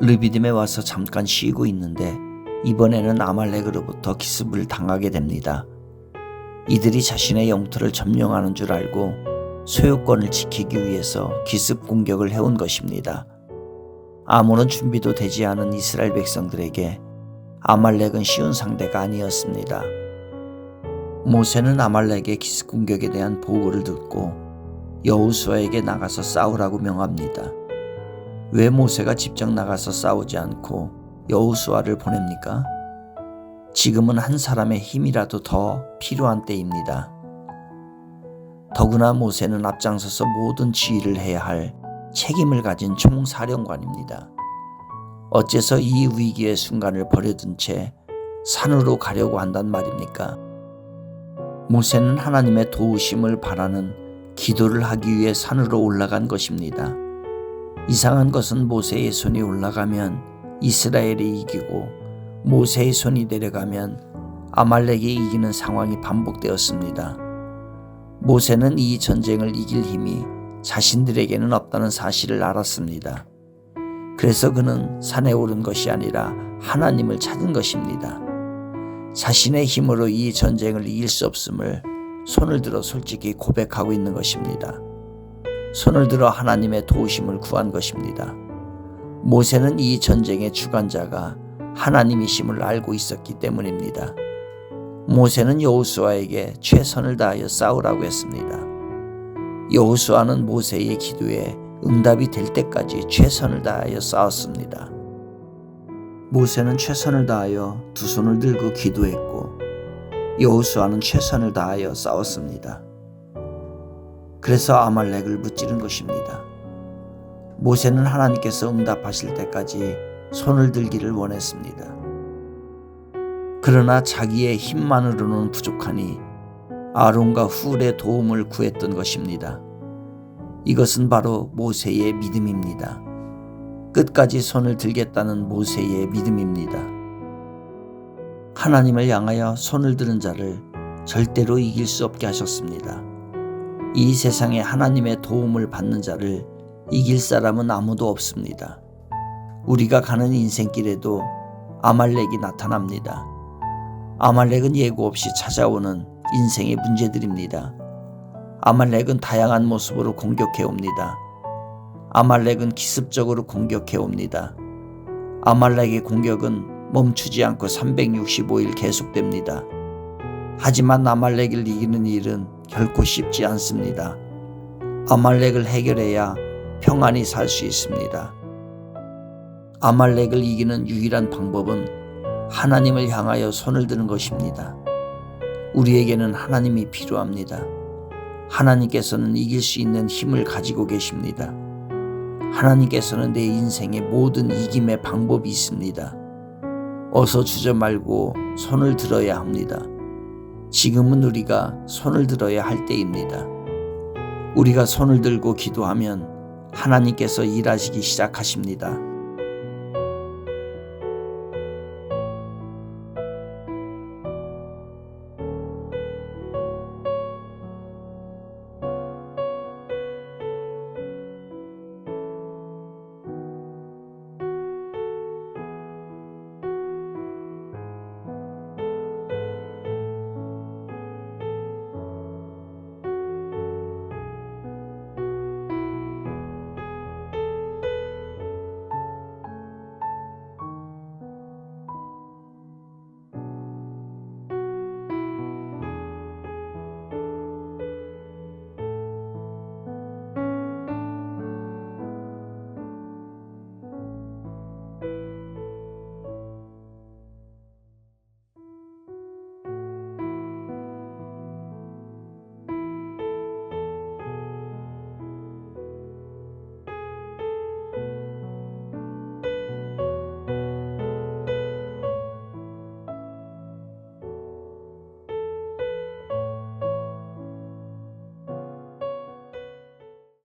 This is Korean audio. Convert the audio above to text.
르비딤에 와서 잠깐 쉬고 있는데 이번에는 아말렉으로부터 기습을 당하게 됩니다. 이들이 자신의 영토를 점령하는 줄 알고 소유권을 지키기 위해서 기습 공격을 해온 것입니다. 아무런 준비도 되지 않은 이스라엘 백성들에게 아말렉은 쉬운 상대가 아니었습니다. 모세는 아말렉의 기습 공격에 대한 보고를 듣고 여호수아에게 나가서 싸우라고 명합니다. 왜 모세가 직접 나가서 싸우지 않고 여호수아를 보냅니까? 지금은 한 사람의 힘이라도 더 필요한 때입니다. 더구나 모세는 앞장서서 모든 지휘를 해야 할 책임을 가진 총사령관입니다. 어째서 이 위기의 순간을 버려둔 채 산으로 가려고 한단 말입니까? 모세는 하나님의 도우심을 바라는 기도를 하기 위해 산으로 올라간 것입니다. 이상한 것은 모세의 손이 올라가면 이스라엘이 이기고 모세의 손이 내려가면 아말렉이 이기는 상황이 반복되었습니다. 모세는 이 전쟁을 이길 힘이 자신들에게는 없다는 사실을 알았습니다. 그래서 그는 산에 오른 것이 아니라 하나님을 찾은 것입니다. 자신의 힘으로 이 전쟁을 이길 수 없음을 손을 들어 솔직히 고백하고 있는 것입니다. 손을 들어 하나님의 도우심을 구한 것입니다. 모세는 이 전쟁의 주관자가 하나님이심을 알고 있었기 때문입니다. 모세는 여호수아에게 최선을 다하여 싸우라고 했습니다. 여호수아는 모세의 기도에 응답이 될 때까지 최선을 다하여 싸웠습니다. 모세는 최선을 다하여 두 손을 들고 기도했고 여호수아는 최선을 다하여 싸웠습니다. 그래서 아말렉을 무찌른 것입니다. 모세는 하나님께서 응답하실 때까지 손을 들기를 원했습니다. 그러나 자기의 힘만으로는 부족하니 아론과 훌의 도움을 구했던 것입니다. 이것은 바로 모세의 믿음입니다. 끝까지 손을 들겠다는 모세의 믿음입니다. 하나님을 향하여 손을 드는 자를 절대로 이길 수 없게 하셨습니다. 이 세상에 하나님의 도움을 받는 자를 이길 사람은 아무도 없습니다. 우리가 가는 인생길에도 아말렉이 나타납니다. 아말렉은 예고 없이 찾아오는 인생의 문제들입니다. 아말렉은 다양한 모습으로 공격해 옵니다. 아말렉은 기습적으로 공격해 옵니다. 아말렉의 공격은 멈추지 않고 365일 계속됩니다. 하지만 아말렉을 이기는 일은 결코 쉽지 않습니다. 아말렉을 해결해야 평안히 살 수 있습니다. 아말렉을 이기는 유일한 방법은 하나님을 향하여 손을 드는 것입니다. 우리에게는 하나님이 필요합니다. 하나님께서는 이길 수 있는 힘을 가지고 계십니다. 하나님께서는 내 인생의 모든 이김의 방법이 있습니다. 어서 주저 말고 손을 들어야 합니다. 지금은 우리가 손을 들어야 할 때입니다. 우리가 손을 들고 기도하면 하나님께서 일하시기 시작하십니다.